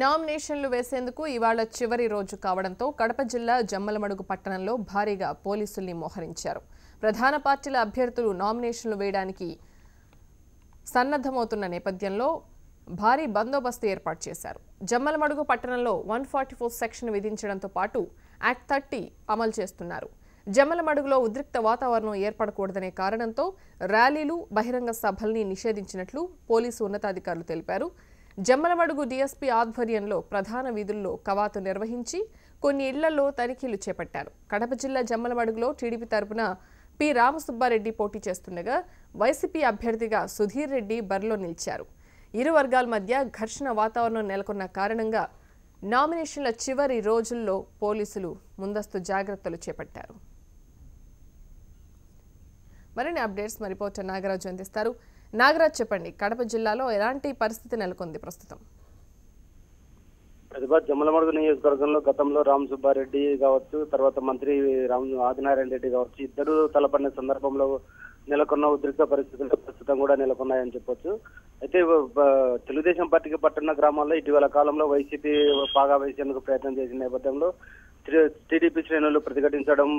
నామినేషన్లు వేసేందుకు ఇవాళ చివరి రోజు కావడంతో కడప జిల్లా జమ్మలమడుగు పట్టణంలో భారీగా పోలీసుల్ని మోహరించారు. ప్రధాన పార్టీల అభ్యర్థులు నామినేషన్లు వేయడానికి సన్నద్ధమవుతున్న నేపథ్యంలో భారీ బందోబస్తు ఏర్పాటు చేశారు. జమ్మలమడుగు పట్టణంలో వన్ ఫార్టీ ఫోర్ సెక్షన్ విధించడంతో పాటు యాక్ట్ థర్టీ అమలు చేస్తున్నారు. జమ్మలమడుగులో ఉద్రిక్త వాతావరణం ఏర్పడకూడదనే కారణంతో ర్యాలీలు బహిరంగ సభల్ని నిషేధించినట్లు పోలీసు ఉన్నతాధికారులు తెలిపారు. జమ్మలమడుగు డీఎస్పీ ఆధ్వర్యంలో ప్రధాన వీధుల్లో కవాతు నిర్వహించి కొన్ని ఇళ్ళలో తనిఖీలు చేపట్టారు. కడప జిల్లా జమ్మలమడుగులో టీడీపీ తరపున పి. రామసుబ్బారెడ్డి పోటీ చేస్తుండగా వైసీపీ అభ్యర్థిగా సుధీర్ రెడ్డి బరిలో నిలిచారు. ఇరు వర్గాల మధ్య ఘర్షణ వాతావరణం నెలకొన్న కారణంగా నామినేషన్ల చివరి రోజుల్లో పోలీసులు ముందస్తు జాగ్రత్తలు చేపట్టారు. మరిన్ని అప్డేట్స్ మా నాగరాజు అందిస్తారు. నాగరాజ్ చెప్పండి కడప జిల్లాలో ఎలాంటి పరిస్థితి నెలకొంది ప్రస్తుతం? ప్రతిభ జమ్మలమడుగు నియోజకవర్గంలో గతంలో రామ్ సుబ్బారెడ్డి కావచ్చు తర్వాత మంత్రి రామ్ ఆదినారాయణ రెడ్డి కావచ్చు ఇద్దరు తలపడిన సందర్భంలో నెలకొన్న ఉద్రిక్త పరిస్థితులు ప్రస్తుతం కూడా నెలకొన్నాయని చెప్పొచ్చు. అయితే తెలుగుదేశం పార్టీకి పట్టున్న గ్రామాల్లో ఇటీవల కాలంలో వైసీపీ బాగా వేసేందుకు ప్రయత్నం చేసిన నేపథ్యంలో టీడీపీ శ్రేణులు ప్రతిఘటించడం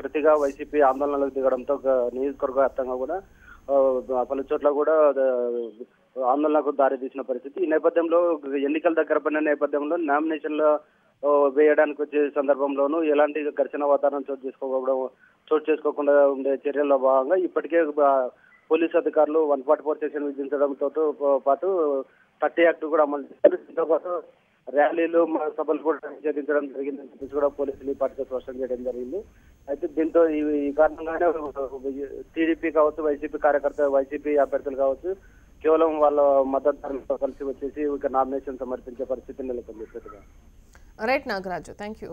ప్రతిగా వైసీపీ ఆందోళనలకు దిగడంతో నియోజకవర్గ వ్యాప్తంగా కూడా పలు చోట్ల కూడా ఆందోళనకు దారి తీసిన పరిస్థితి. ఈ నేపథ్యంలో ఎన్నికల దగ్గర పడిన నేపథ్యంలో నామినేషన్ల వేయడానికి వచ్చే సందర్భంలోనూ ఎలాంటి ఘర్షణ వాతావరణం చోటు చేసుకోకపోవడం చోటు చేసుకోకుండా ఉండే చర్యల్లో భాగంగా ఇప్పటికే పోలీసు అధికారులు వన్ ఫార్టీ ఫోర్ సెక్షన్ విధించడంతో పాటు థర్టీ యాక్ట్ కూడా అమలు చేశారు. దీంతో పాటు ర్యాలీలు సభలు కూడా నిషేధించడం జరిగిందని చెప్పేసి కూడా పోలీసులు ఈ పార్టీతో స్పష్టం చేయడం జరిగింది. అయితే దీంతో ఈ కారణంగానే టీడీపీ కావచ్చు వైసీపీ కార్యకర్త వైసీపీ అభ్యర్థులు కావచ్చు కేవలం వాళ్ళ మద్దతుదారులతో కలిసి వచ్చేసి ఇక నామినేషన్ సమర్పించే పరిస్థితి నెలకొంది. రైట్ నాగరాజు. Thank you